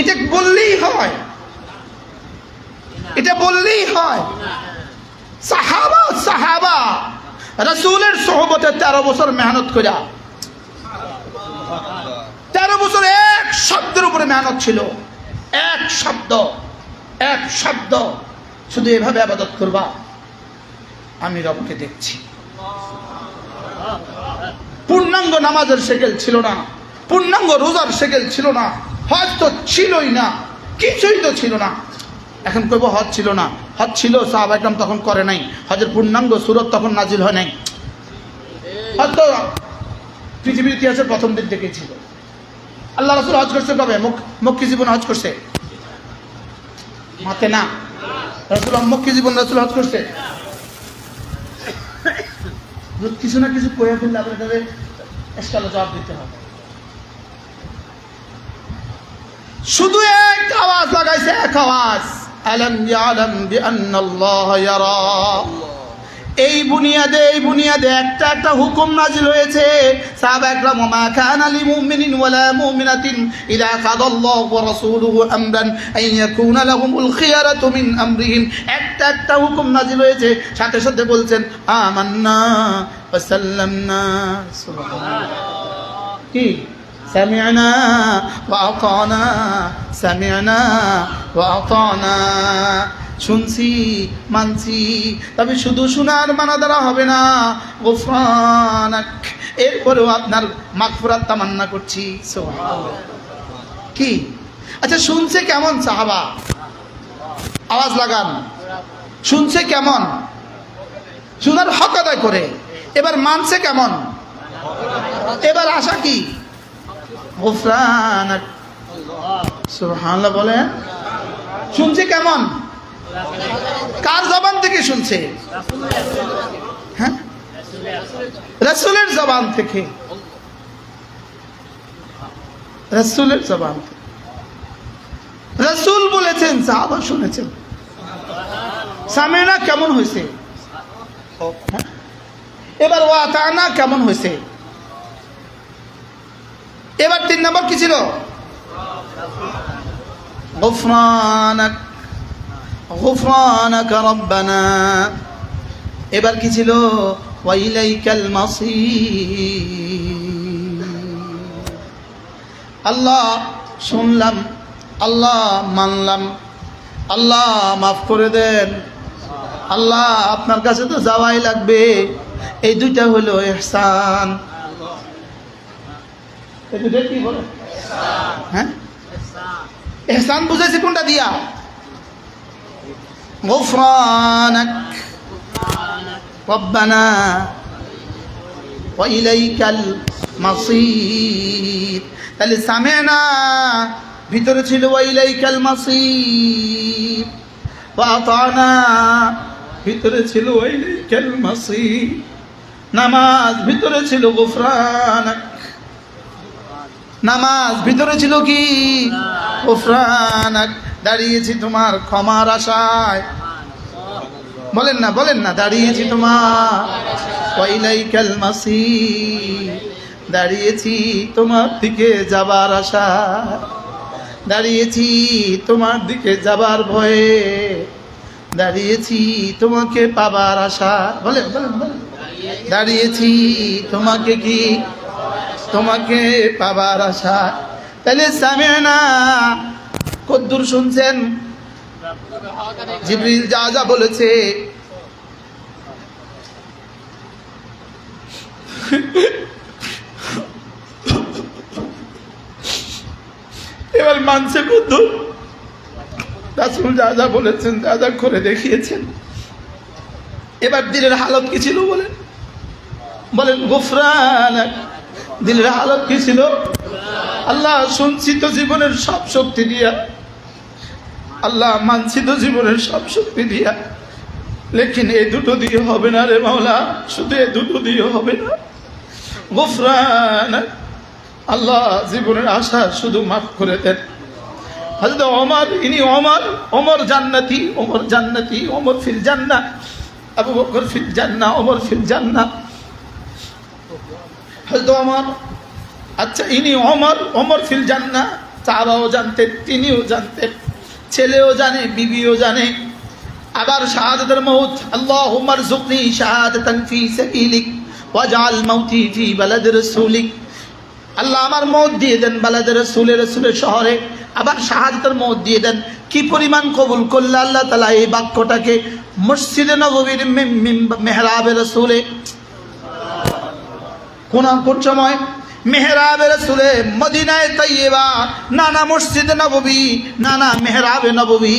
এটা বললেই হয়। এটা বললেই হয়। সাহাবা সাহাবা, রসুলের সহবতে তেরো বছর মেহনত করিয়া তেরো বছর এক শব্দের উপরে মেহনত ছিল। এক শব্দ এক শব্দ। শুধু এভাবে আবাদত করবা, আমি রবকে দেখছি। পূর্ণাঙ্গ নামাজের সেকেল ছিল না। পূর্ণাঙ্গ রোজার সেকেল ছিল না। হজ তো ছিলই না, কিছুই তো ছিল না। এখন কইব হজ ছিল না। হজ ছিল, সাহাব একদম তখন করে নাই। হজের পূর্ণাঙ্গ সুরত তখন নাজিল হয় নাই। হজ তো পৃথিবীর ইতিহাসের প্রথম দিক থেকেই ছিল। আল্লাহ রসুল হজ করছে কবে? মুখ্য জীবন হজ করছে? মাতে না। রসুল মুখ্য জীবন রসুল হজ করছে? কিছু না কিছু কয়ে ফেললে আপনার তাদের জবাব দিতে হবে। শুধু এক আওয়াজ লাগাইছে, এক আওয়াজ। এই বুনিয়াদে এই বুনিয়াদে একটা একটা হুকুম নাজিল হয়েছে। আমরিহিম। একটা একটা হুকুম নাজিল হয়েছে। সাথে সাথে বলছেন, আমান্না কি? سمعنا وأطعنا سمعنا وأطعنا শুনছি মানছি তবে শুধু শোনার মানা দ্বারা হবে না গোফরানাক এরপরেও আপনার মাগফিরাত তামান্না করছি সুবহানাল্লাহ। কি আচ্ছা শুনছে কেমন সাহাবা আওয়াজ লাগান শুনছে কেমন শোনার হক আদায় করে এবার মানছে কেমন এবার আশা কি গোফরানাক শুনছে কেমন? কার জবান থেকে শুনছে? হ্যাঁ? রসুলের জবান থেকে। রসুলের জবান থেকে। রসুল বলেছেন, সাহাবা শুনেছেন। সামেনা কেমন হয়েছে? হ্যাঁ? এবার ওয়াতানা কেমন হয়েছে? এবার তিন নম্বর কি ছিল? এবার কি ছিল? আল্লাহ শুনলাম, আল্লাহ মানলাম, আল্লাহ মাফ করে দেন। আল্লাহ আপনার কাছে তো যাওয়াই লাগবে। এই দুইটা হলো এহসান। এই দুইটা কি বলে হ্যাঁ এহসান বুঝেছি কোনটা দিয়া غفرانك ربنا وإليك المصير তাহলে সামেনা ভিতরে ছিল ওয়াইলাইকাল মাসির ওয়াতানা ভিতরে ছিল ওয়াইলাইকাল মাসির নামাজ ভিতরে ছিল গুফরানাক নামাজ ভিতরে ছিল কি? দাঁড়িয়েছি তোমার ক্ষমার আশায়। বলেন না বলেন না, দাঁড়িয়েছি তোমার ওয়াইলাইকাল মাসির দাঁড়িয়েছি তোমার দিকে যাবার আশা দাঁড়িয়েছি তোমার দিকে যাবার ভয়ে। দাঁড়িয়েছি তোমাকে পাবার আশা বলেন বলেন বলেন। দাঁড়িয়েছি তোমাকে কি তোমাকে পাবার আশা। তাহলে সামিয়ানা কদ্দুর শুনছেন? জিবরিল যা যা বলেছে। এবার মানছে কদ্দুর। রাসুল যা যা বলেছেন, যা যা করে দেখিয়েছেন। এবার দিনের হালত কি ছিল বলেন? বলেন, গুফরান দিলের হালত কি ছিল? আল্লাহ শুনছি জীবনের সব শক্তি দিয়া, আল্লাহ মানছি তো জীবনের সব শক্তি দিয়া, লেকিন এই দুটো দিয়ে হবে না রে মাওলা, শুধু এই দুটো দিয়ে হবে না। গুফরান, আল্লাহ জীবনের আশা শুধু মাফ করে দেন। হযরত ওমর, ইনি অমর ওমর জান্নাতি ওমর জান্নাতি, ওমর ফিল জান্নাহ, আবু বকর ফিল জান্নাহ, ওমর ফিল জান্নাহ। হযরত ওমর আচ্ছা ইনি অমর অমর ফিল জান্নাহ সাহাবাও জানতেন তিনিও জানতেন ছেলেও জানে, বিবিও জানে। আবার শাহাদাতের মৌত আল্লাহ উমর জুকনি শাহাদাতান ফি সাবিলিক, ওয়াজআল মাউতি ফি বালাদ রাসূলিক। আল্লাহ আমার মত দিয়ে দেন বালাদ রাসূলের রাসূলের শহরে। আবার শাহাদাতের মত দিয়ে দেন। কি পরিমাণ কবুল করলে আল্লাহ তাআলা এই বাক্যটাকে মসজিদে নববীর মিম- মিম- মেহরাবে রাসূলে কোন সময় মেহরাবে রসুলে মদিনায় তৈবা নানা মসজিদ নববী, নানা মেহরাবে নববী।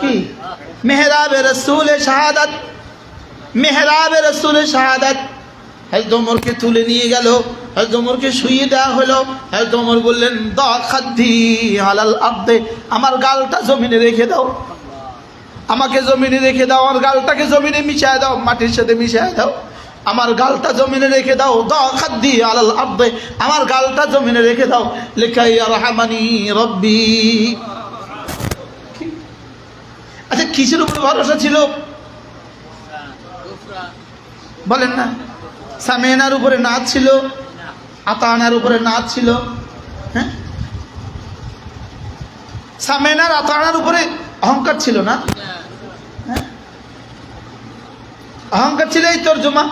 কি? মেহরাবে রসুলে শাহাদাত, মেহরাবে রসুলে শাহাদাত। হজরত তুলে নিয়ে গেল হজরত ওমরকে শুইয়ে দেওয়া হলো হজরত ওমর বললেন, দ খাদ্দি হালাল আব্দে, আমার গালটা জমিনে রেখে দাও। আমাকে জমিনে রেখে দাও, আমার গালটাকে জমিনে মিশায় দাও, মাটির সাথে মিশায় দাও। আমার গালটা জমিনে রেখে দাও, দ খাদ্দি আলাল আব্দে আমার গালটা জমিনে রেখে দাও। লেখাই আর হামানি রব্বি আচ্ছা কিসের উপরে ভরসা ছিল? বলেন না। সামেনার উপরে নাচ ছিল? আতানার উপরে নাচ ছিল? হ্যাঁ? সামেনার আতানার উপরে অহংকার ছিল না? হ্যাঁ? অহংকার ছিল এই তর্জমা।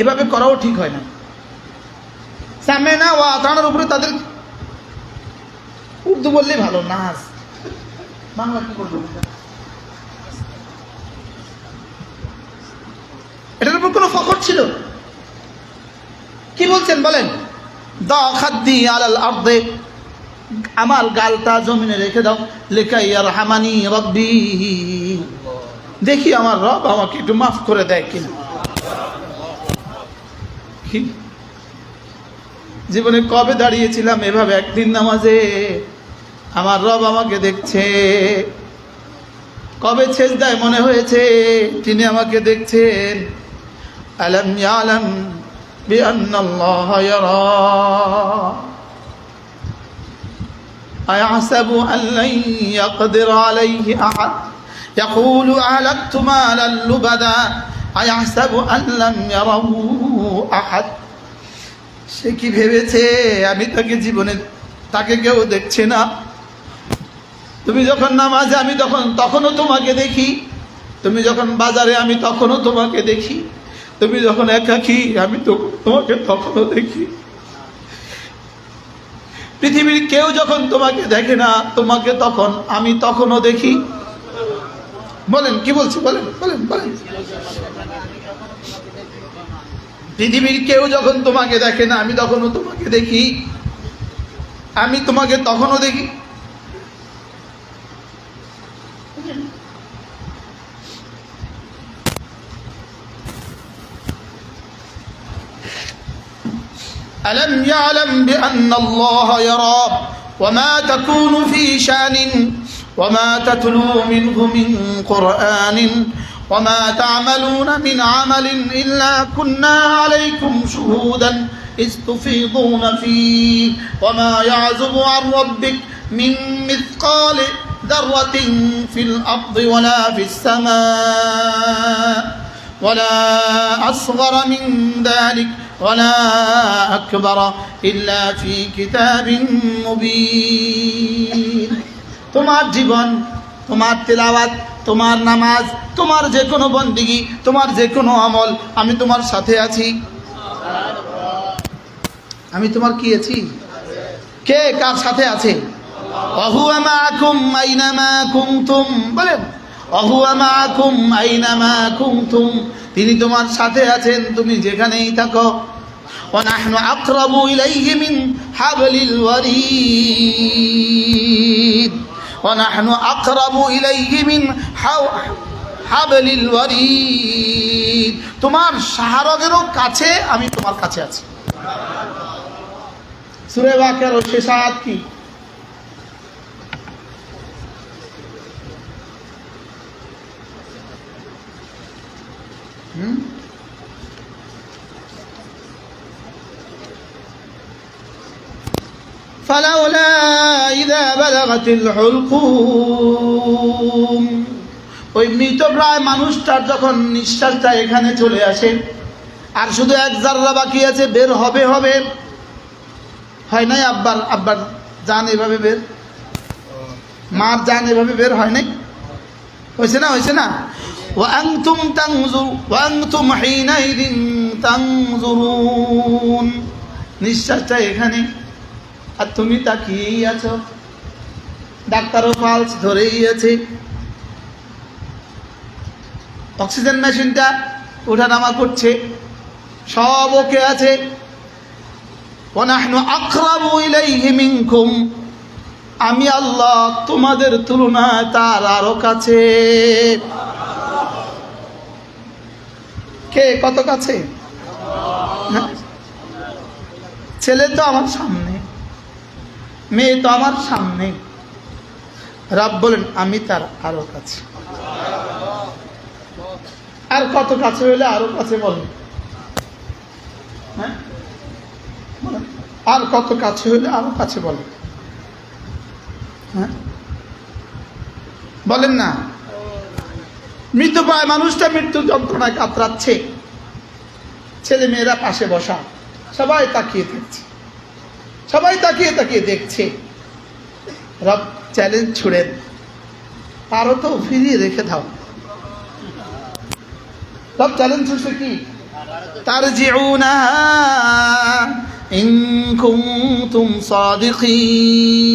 এভাবে করাও ঠিক হয় না। সামেনা ও আতানার উপরে তাদের উর্দু বললেই ভালো নাচ বাংলা কি বলব? এটার উপর কোনো ফখর ছিল? কি বলছেন, বলেন? দা খাদ্দি আলাল আর্দে, আমার গালটা জমিনে রেখে দাও। লেখাইয়ার হামানি রব্বি। দেখি আমার রব আমাকে একটু মাফ করে দেয় কিনা? জীবনে কবে দাঁড়িয়েছিলাম এভাবে একদিন নামাজে আমার রব আমাকে দেখছে কবে ছেজ দেয় মনে হয়েছে তিনি আমাকে দেখছেন আলম ইয়ালাম بأن الله يرى أيحسب أن لن يقدر عليه أحد يقول أهلكت مالا لبدا أيحسب أن لم يره আহাদ সে কি ভেবেছে? আমি তাকে জীবনে, তাকে কেউ দেখছে না। তুমি যখন নামাজে, আমি তখন, তখনও তোমাকে দেখি। তুমি যখন বাজারে, আমি তখনও তোমাকে দেখি। তুমি যখন একাকি, আমি তো তোমাকে তখনও দেখি। পৃথিবীর কেউ যখন তোমাকে দেখে না, তোমাকে তখন, আমি তখনও দেখি। বলেন, কি বলছি? বলেন বলেন বলেন। পৃথিবীর কেউ যখন তোমাকে দেখে না আমি তখনও তোমাকে দেখি আমি তোমাকে তখনও দেখি ألم يعلم بأن الله يرى وما تكون في شان وما تتلو منه من قرآن وما تعملون من عمل إلا كنا عليكم شهودا إذ تفيضون فيه وما يعزب عن ربك من مثقال ذرة في الأرض ولا في السماء ولا أصغر من ذلك ولا أكبر إلا في كتاب مبين তোমার জীবন তোমার তেলাওয়াত তোমার নামাজ তোমার যে কোনো বন্দিগি তোমার যে কোনো আমল আমি তোমার সাথে আছি আমি তোমার কি আছি কে কার সাথে আছে অহুয়া মাকুম আইনামা কুমতুম বলেন অহুয়া মাকুম আইনামা কুমতুম তিনি তোমার সাথে আছেন তুমি যেখানেই থাকো ونحن أقرب إليه من حبل الوريد ونحن أقرب إليه من حو- حبل الوريد তোমার শাহরগেরও কাছে আমি তোমার কাছে আছি সুরে বাকের শেষ আয়াত কি হুম? فلولا إذا بلغت الحلقوم ওই মৃত প্রায় মানুষটার যখন নিঃশ্বাসটা এখানে চলে আসে আর শুধু এক জাররা বাকি আছে বের হবে হবে হয় নাই আব্বার আব্বার যান এভাবে বের মার যান এভাবে বের হয় নাই হয়েছে না হয়েছে না وأنتم تنظر وأنتم حينئذ تنظرون নিঃশ্বাসটা এখানে আর তুমি তাকিয়েই আছো। ডাক্তারও পালস ধরেই আছে। অক্সিজেন মেশিনটা ওঠানামা করছে। সব ওকে আছে। আমি আল্লাহ তোমাদের তুলনায় তার আরও কাছে। কে কত কাছে? হ্যাঁ? ছেলে তো আমার সামনে। মেয়ে তো আমার সামনে। রাব বলেন, আমি তার আরও কাছে। আর কত কাছে হইলে আরও কাছে বলেন। হ্যাঁ? আর কত কাছে হইলে আরও কাছে বলেন। হ্যাঁ? বলেন না। মৃত্যু পায় মানুষটা মৃত্যু যন্ত্রণায় কাতরাচ্ছে। ছেলে মেয়েরা পাশে বসা। সবাই তাকিয়ে থাকছে। সবাই তাকিয়ে তাকিয়ে দেখছে রব চ্যালেঞ্জ ছুড়েন আরো তো ফিরিয়ে রেখে দাও রব চ্যালেঞ্জ ছুড়ছে কি ترجعونها إن كنتم صادقين